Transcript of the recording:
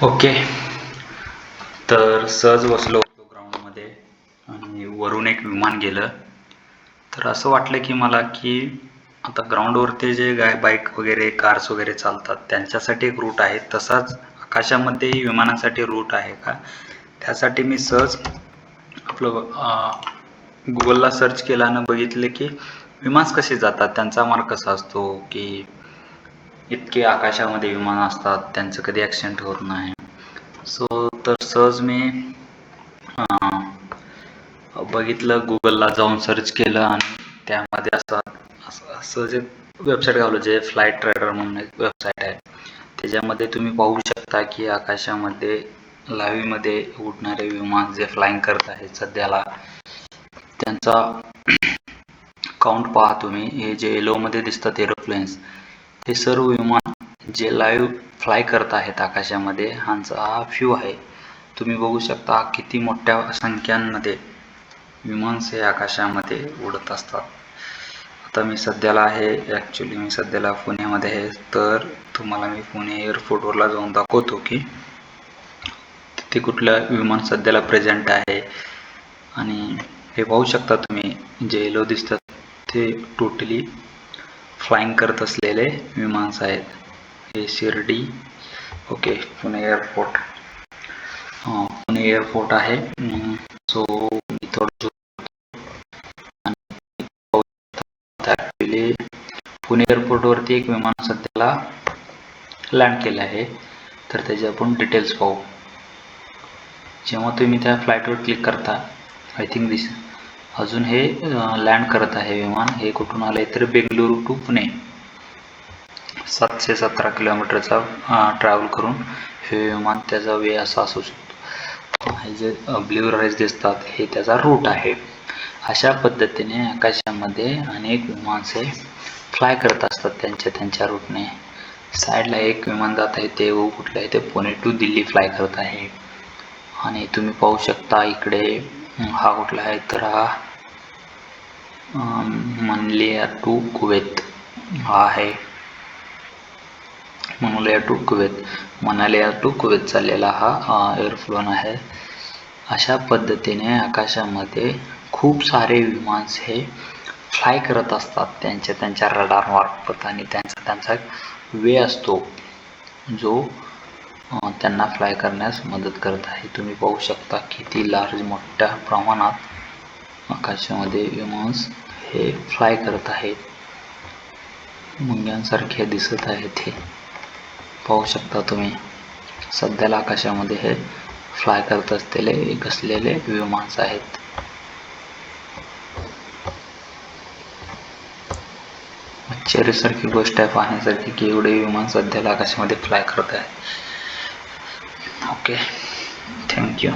Okay. तर सहज बसलो होतो ग्राउंडमध्ये आणि वरून एक विमान गेलं. तर असं वाटलं की मला की आता ग्राउंडवरती जे गाय बाईक वगैरे कार्स वगैरे चालतात त्यांच्यासाठी एक रूट आहे. तसाच आकाशामध्येही विमानासाठी रूट आहे का? त्यासाठी मी सहज आपलं गुगलला सर्च केलं आणि बघितलं की विमान कसे जातात त्यांचा मार्ग कसा असतो की इतके आकाशामध्ये विमान असतात त्यांचं कधी ॲक्सिडेंट होत नाही. सो तर सहज मी बघितलं गुगलला जाऊन सर्च केलं आणि त्यामध्ये असं असं जे वेबसाईट घालू जे फ्लाईट ट्रेडर म्हणून एक वेबसाईट आहे त्याच्यामध्ये तुम्ही पाहू शकता की आकाशामध्ये लावीमध्ये उडणारे विमान जे फ्लाईंग करत आहेत सध्याला त्यांचा काउंट पहा तुम्ही. हे जे येलोमध्ये दिसतात एरोप्लेन्स हे सर्व विमान जे लाईव्ह फ्लाय करत आहेत आकाशामध्ये ह्यांचा हा व्ह्यू आहे. तुम्ही बघू शकता किती मोठ्या संख्यांमध्ये विमानस हे आकाशामध्ये उडत असतात. आता मी सध्याला आहे ॲक्च्युली मी सध्याला पुण्यामध्ये आहे. तर तुम्हाला मी पुणे एअरपोर्टवरला जाऊन दाखवतो की तिथे कुठलं विमान सध्याला प्रेझेंट आहे. आणि हे पाहू शकता तुम्ही जे येलो दिसतात ते टोटली फ्लाईंग करत असलेले विमानस आहेत. हे Shirdi okay Pune airport Pune airport आहे. सो मी थोडं पुणे एअरपोर्टवरती एक विमान सध्याला लँड केलं आहे. तर त्याचे आपण डिटेल्स पाहू. जेव्हा तुम्ही त्या फ्लाईटवर क्लिक करता आय थिंक दिस अजून हे लँड करत आहे विमान. हे कुठून आलं आहे तर बेंगलुरू टू पुणे. सातशे सतरा किलोमीटरचा ट्रॅव्हल करून हे विमान त्याचा वे असा असू शकतो. हे जे ब्ल्यू राईज दिसतात हे त्याचा रूट आहे. अशा पद्धतीने आकाशामध्ये अनेक विमानसे फ्लाय करत असतात त्यांच्या त्यांच्या रूटने साईडला एक विमान जात आहे ते हो कुठलं आहे ते पुणे टू दिल्ली फ्लाय करत आहे. आणि तुम्ही पाहू शकता इकडे हा कुठला आहे तर हा मनलिया टू कुवेत हा आहे. Manila to Kuwait Manila to Kuwait चाललेला हा एअरफ्लोन आहे. अशा पद्धतीने आकाशामध्ये खूप सारे विमान्स हे फ्लाय करत असतात. त्यांच्या त्यांच्या रडार मार्फत आणि त्यांचा त्यांचा वे असतो जो त्यांना फ्लाय करण्यास मदत करत आहे. तुम्ही पाहू शकता किती लार्ज मोठ्या प्रमाणात आकाशामध्ये विमान्स हे फ्लाय करत आहेत. मुंग्यांसारखे दिसत आहेत हे. पाहू शकता तुम्ही. सध्याला आकाशामध्ये हे फ्लाय करत असलेले घसलेले विमान्स आहेत. आश्चर्यसारखी गोष्ट आहे पाहण्यासारखी की एवढे विमान सध्याला आकाशामध्ये फ्लाय करत आहे ओके थँक्यू